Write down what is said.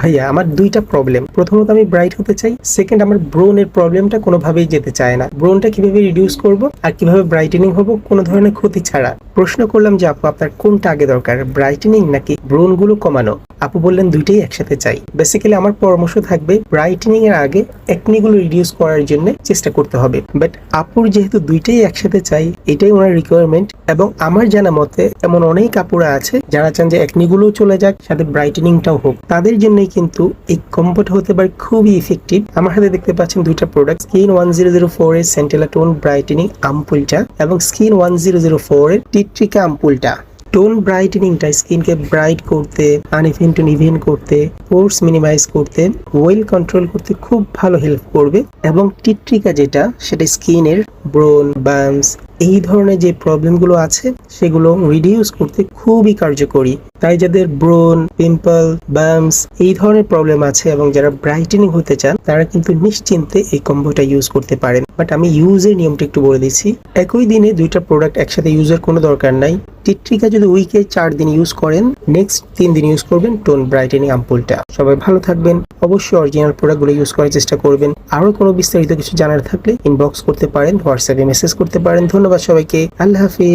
ভাইয়া, আমার দুইটা প্রবলেম প্রথমত আমি ব্রাইট হতে চাই সেকেন্ড আমার ব্রোনের প্রবলেমটা কোনোভাবেই যেতে চায় না। ব্রোনটা কীভাবে রিডিউস করব আর কীভাবে ব্রাইটেনিং হব কোনো ধরনের ক্ষতি ছাড়া? প্রশ্ন করলাম যে আপু, আপনার কোনটা আগে দরকার ব্রাইটেনিং নাকি ব্রোনগুলো কমানো? আপু বললেন দুইটাই একসাথে চাই। বেসিক্যালি আমার পরামর্শ থাকবে ব্রাইটেনিং এর আগে একনি গুলো রিডিউস করার জন্য চেষ্টা করতে হবে। বাট আপুর যেহেতু দুইটাই একসাথে চাই, এটাই ওনার রিকোয়ারমেন্ট এবং আমার জানা মতে এমন অনেক আপুরা আছে যারা চান যে একনি গুলোও চলে যাক, সাথে ব্রাইটেনিংটাও হোক, তাদের জন্যই কিন্তু এই কম্বোটা হতে পারে খুবই ইফেক্টিভ আমার হাতে দেখতে পাচ্ছেন দুইটা product skin one zero zero four এর সেন্টেলা টোন ব্রাইটেনিং আমপুলটা এবং skin one zero zero four এর টিট্রিকা আমপুলটা টোন ব্রাইটেনিংটা স্কিনকে ব্রাইট করতে আনইভেন টু ইভেন করতে পোর্স মিনিমাইজ করতে ওয়েল কন্ট্রোল করতে খুব ভালো হেল্প করবে এবং টিট্রিকা যেটা, সেটা স্কিনের ব্রোন বার্মস এই ধরনের যে প্রবলেমগুলো আছে, সেগুলো রিডিউস করতে খুবই কার্যকরী। তাই যাদের ব্রোন পিম্পল বামস এই ধরনের প্রবলেম আছে এবং যারা ব্রাইটেনিং হতে চান, তারা কিন্তু নিশ্চিন্তে এই কম্বোটা ইউজ করতে পারেন। বাট আমি ইউজের নিয়মটা একটু বলে দিচ্ছি। একই দিনে দুইটা প্রোডাক্ট একসাথে ইউজের কোনো দরকার নাই। টিট্রিকা যদি উইকে চার দিন ইউজ করেন নেক্সট তিন দিন ইউজ করবেন টোন ব্রাইটেনিং আম্পুলটা সবাই ভালো থাকবেন, অবশ্যই অরিজিনাল প্রোডাক্টগুলো ইউজ করার চেষ্টা করবেন। আরও কোনো বিস্তারিত কিছু জানার থাকলে ইনবক্স করতে পারেন হোয়াটসঅ্যাপে মেসেজ করতে পারেন। ধন্যবাদ সবাইকে, আল্লাহ হাফিজ।